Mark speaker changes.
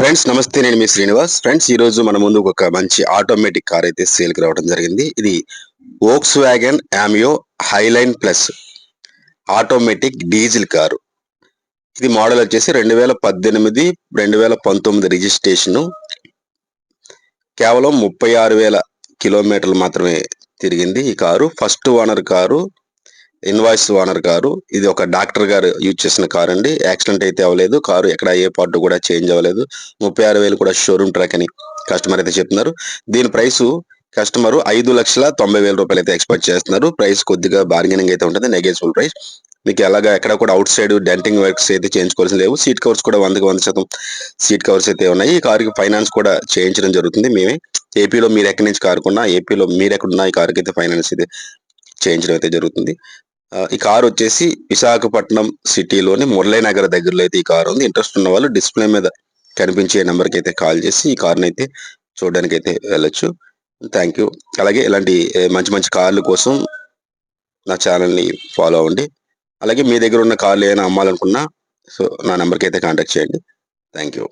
Speaker 1: Friends నమస్తే నేను మీ Srinivas. Friends ఈ రోజు మన ముందు ఒక మంచి ఆటోమేటిక్ కార్ అయితే సేల్కి రావడం జరిగింది. ఇది Volkswagen Ameo highline plus automatic diesel car. ఇది మోడల్ వచ్చేసి రెండు వేల పద్దెనిమిది రెండు వేల పంతొమ్మిది రిజిస్ట్రేషన్ కేవలం ముప్పై ఆరు వేల కిలోమీటర్లు మాత్రమే తిరిగింది ఈ car. First owner car. Invoice owner car ఇది ఒక డాక్టర్ గారు యూజ్ చేసిన కారు అండి. యాక్సిడెంట్ అయితే అవ్వలేదు. కారు ఎక్కడ ఏ పార్ట్ కూడా చేంజ్ అవ్వలేదు. ముప్పై ఆరు వేలు కూడా షోరూమ్ ట్రాక్ అని కస్టమర్ అయితే చెప్తున్నారు. దీని ప్రైస్ కస్టమర్ ఐదు లక్షల తొంభై వేల రూపాయలు అయితే ఎక్స్పెక్ట్ చేస్తున్నారు. ప్రైస్ కొద్దిగా బార్గెనింగ్ అయితే ఉంటుంది. నెగేజిబుల్ ప్రైస్ మీకు ఎలాగా ఎక్కడ కూడా అవుట్ సైడ్ డెంటింగ్ వర్క్స్ అయితే చేయించుకోవాల్సి లేవు. సీట్ కవర్స్ కూడా వందకి వంద శాతం సీట్ కవర్స్ అయితే ఉన్నాయి. ఈ కారుకి ఫైనాన్స్ కూడా చేయించడం జరుగుతుంది. మేమే ఏపీలో మీరు ఎక్కడి నుంచి కారుకున్నా ఏపీలో మీరు ఎక్కడున్నా ఈ కారుకి అయితే ఫైనాన్స్ అయితే చేయించడం అయితే జరుగుతుంది. ఈ కారు వచ్చేసి విశాఖపట్నం సిటీలోని మురళీనగర్ దగ్గరలో అయితే ఈ కారు ఉంది. ఇంట్రెస్ట్ ఉన్న వాళ్ళు డిస్ప్లే మీద కనిపించే నెంబర్కి అయితే కాల్ చేసి ఈ కార్ని అయితే చూడడానికి అయితే వెళ్ళొచ్చు. థ్యాంక్ యూ అలాగే ఇలాంటి మంచి మంచి కార్ల కోసం నా ఛానల్ని ఫాలో అవ్వండి. అలాగే మీ దగ్గర ఉన్న కార్లు ఏమైనా అమ్మాలనుకున్నా సో నా నెంబర్కి అయితే కాంటాక్ట్ చేయండి. Thank you